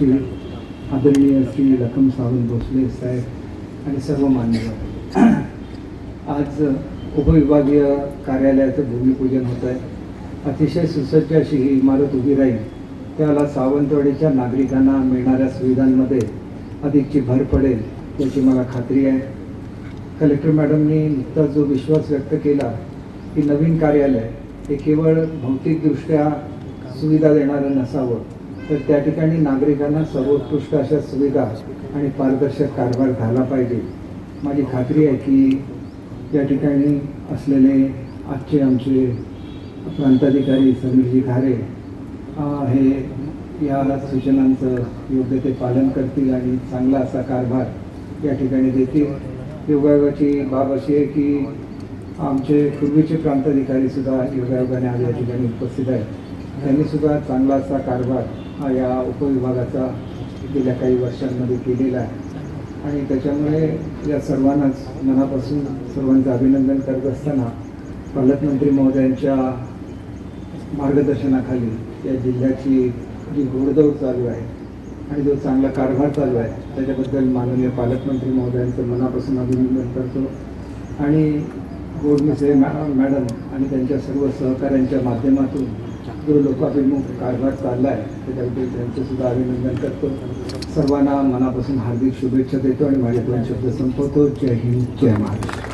श्री आदरणीय श्री लखम सावंत भोसले साहेब आणि सर्व मान्यवर. आज उपविभागीय कार्यालयाचं भूमिपूजन होत आहे. अतिशय सुसज्ज अशी ही इमारत उभी राहील. त्याला सावंतवाडीच्या नागरिकांना मिळणाऱ्या सुविधांमध्ये अधिकची भर पडेल याची मला खात्री आहे. कलेक्टर मॅडमनी नुकताच जो विश्वास व्यक्त केला की नवीन कार्यालय हे केवळ भौतिकदृष्ट्या सुविधा देणारं नसावं तर त्या ठिकाणी नागरिकांना सर्वोत्कृष्ट अशा सुविधा आणि पारदर्शक कारभार झाला पाहिजे. माझी खात्री आहे की या ठिकाणी असलेले आजचे आमचे प्रांताधिकारी समीरजी घारे हे या सूचनांचं योग्य ते पालन करतील आणि चांगला असा कारभार या ठिकाणी देतील. योगायोगाची बाब अशी आहे की आमचे पूर्वीचे प्रांताधिकारीसुद्धा योगायोगाने आज या ठिकाणी उपस्थित आहेत. त्यांनीसुद्धा चांगला असा कारभार हा या उपविभागाचा गेल्या काही वर्षांमध्ये केलेला आहे. आणि त्याच्यामुळे या सर्वांनाच मनापासून सर्वांचं अभिनंदन करत असताना पालकमंत्री महोदयांच्या मार्गदर्शनाखाली या जिल्ह्याची जी घोडदौड चालू आहे आणि जो चांगला कारभार चालू आहे त्याच्याबद्दल माननीय पालकमंत्री महोदयांचं मनापासून अभिनंदन करतो. आणि गोडमिसे मॅ मॅडम आणि त्यांच्या सर्व सहकाऱ्यांच्या माध्यमातून जो लोकाभिमुख कारभार चालला आहे त्याच्याबद्दल त्यांचं सुद्धा अभिनंदन करतो. सर्वांना मनापासून हार्दिक शुभेच्छा देतो आणि माझ्या दोन शब्द संपवतो. जय हिंद जय महाराष्ट्र.